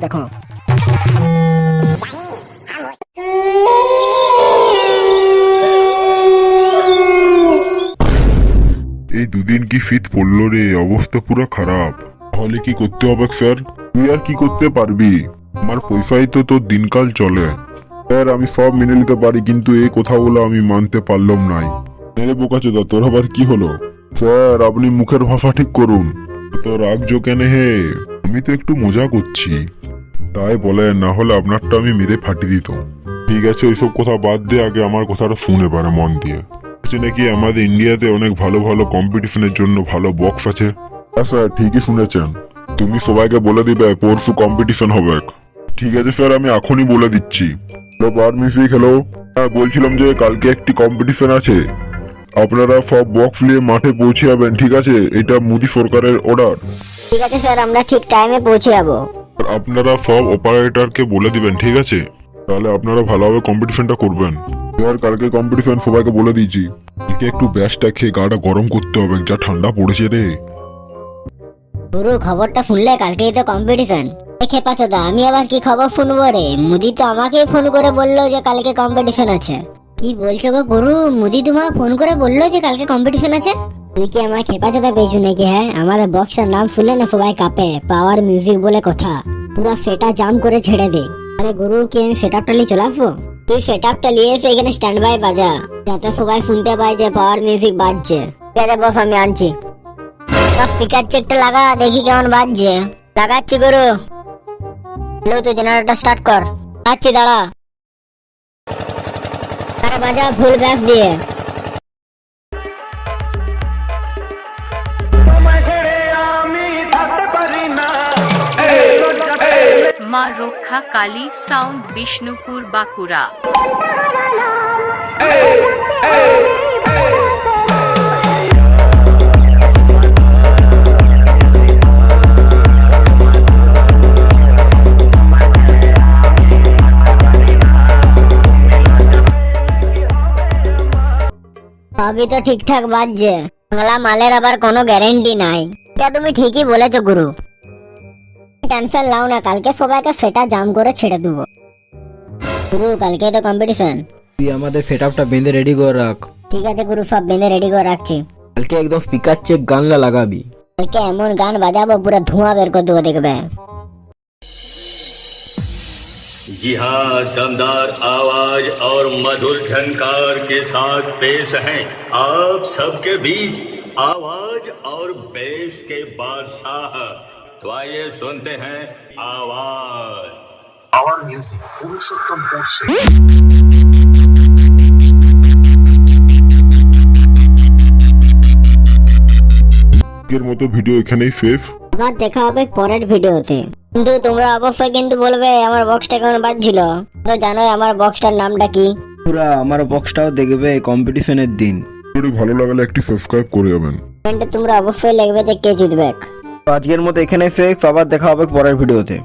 দেখো। এই দুদিন কি শীত পড়ল রে? অবস্থা পুরো খারাপ। তাহলে কি করতে হবে, স্যার? তুই আর কি করতে পারবি? আমার পয়সাই তো তোর দিনকাল চলে। স্যার, আমি সব মেনে নিতে পারি, কিন্তু এই কথাগুলো আমি মানতে পারলাম নাই। মেরে বোকাচোদা তোর আবার কি হলো? স্যার, আপনি মুখের ভাষা ঠিক করুন। তো রাগ কেন হে। আমি তো একটু মজা করছি। তাই বলে না হলে আপনারটা আমি মেরে ফাটিয়ে দিতাম। ঠিক আছে ওইসব কথা বাদ দিয়ে আগে আমার কথাটা শুনে পারে মন দিয়ে। হচ্ছে নাকি আমাদের ইন্ডিয়াতে অনেক ভালো ভালো কম্পিটিশনের জন্য ভালো বক্স আছে? হ্যাঁ স্যার ঠিকই শুনেছেন। তুমি সবাইকে বলে দিবে, পরশু কম্পিটিশন হবে। ঠিক আছে স্যার আমি এখনই বলে দিচ্ছি। হ্যালো মিউজিক হ্যালো হ্যাঁ বলছিলাম যে কালকে একটি কম্পিটিশন আছে। আপনারা সব বক্স নিয়ে মাঠে পৌঁছে যাবেন, ঠিক আছে? এটা মোদী সরকারের অর্ডার ঠিক আছে স্যার আমরা ঠিক টাইমে পৌঁছে যাব। আপনারা সব অপারেটরকে বলে দিবেন, ঠিক আছে? তাহলে আপনারা ভালোভাবে কম্পিটিশনটা করবেন। এবার কালকে কম্পিটিশন সবাইকে বলে দিয়েছি। কালকে একটু ব্যাসটা খেয়ে গাটা গরম করতে হবে, যা ঠান্ডা পড়েছে রে। পুরো খবরটা শুনলে কালকেই তো কম্পিটিশন খেপা চোদা, আমি আবার কি খবর শুনব রে? মুদি তো আমাকেই ফোন করে বলল যে কালকে কম্পিটিশন আছে। কি বলছো গো গুরু? মুদি তোমার ফোন করে বলল যে কালকে কম্পিটিশন আছে? তুই আমার খেপা চোদা পেয়েছু নাকি হ্যাঁ? আমাদের বক্সের নাম শুনলে না সবাই কাঁপে। পাওয়ার মিউজিক বলে কথা। পুরো সেটা জাম করে ছেড়ে দে। আরে গুরু, কি আমি সেট আপটা নিয়ে চলে তুই সেট আপটা নিয়ে এসে এখানে স্ট্যান্ড বাই বাজা। যাতে সবাই শুনতে পায় যে পাওয়ার মিউজিক বাজছে। আছে বস আমি আনছি। স্পিকার চেকটা লাগা, দেখি কেমন বাজছে। লাগাচ্ছি গুরু। হ্যালো তুই জেনারেটর স্টার্ট কর। আচ্ছি, দাঁড়া। আরে বাজা ফুল ব্যাস দিয়ে। মা রক্ষা, কালী, সাউন্ড, বিষ্ণুপুর, বাঁকুড়া। সবই তো ঠিকঠাক বাজছে। বাংলা মালের আবার কোনো গ্যারেন্টি নাই। এটা তুমি ঠিকই বলেছ, গুরু। টেনশন লাও না কালকে সবাইকে সেটা জাম করে ছেড়ে দেবো গুরু কালকে তো কম্পিটিশন তুই আমাদের সেট আপটা বেঁধে রেডি করে রাখ ঠিক আছে গুরু সব বেঁধে রেডি করে রাখছি কালকে একদম স্পিকার চেক গানলা লাগাবি কালকে এমন গান বাজাবো পুরো ধোঁয়া বের করে দেবো দেখবে जी हाँ दमदार आवाज और मधुर झनकार के साथ पेश हैं आप सबके बीच आवाज और बेस के बादशाह तो आइए सुनते हैं आवाज আওয়ার মিউজিক পুরুষোত্তমপুর শেখ আজকের মতো ভিডিও এখানেই শেষ আবার দেখা হবে পরের ভিডিওতে কিন্তু তোমরা অবশ্যই কিন্তু বলবে আমার বক্সটা কেমন বাজছিল তো জানোই আমার বক্সটার নামটা কি পুরা আমার বক্সটাও দেখবে কম্পিটিশনের দিন ভিডিওটি ভালো লাগলে একটি সাবস্ক্রাইব করে যাবেন কমেন্টে তোমরা অবশ্যই লিখবে যে কে জিতবে তো আজকের মতো এখানে শেষ আবার দেখা হবে পরের ভিডিওতে।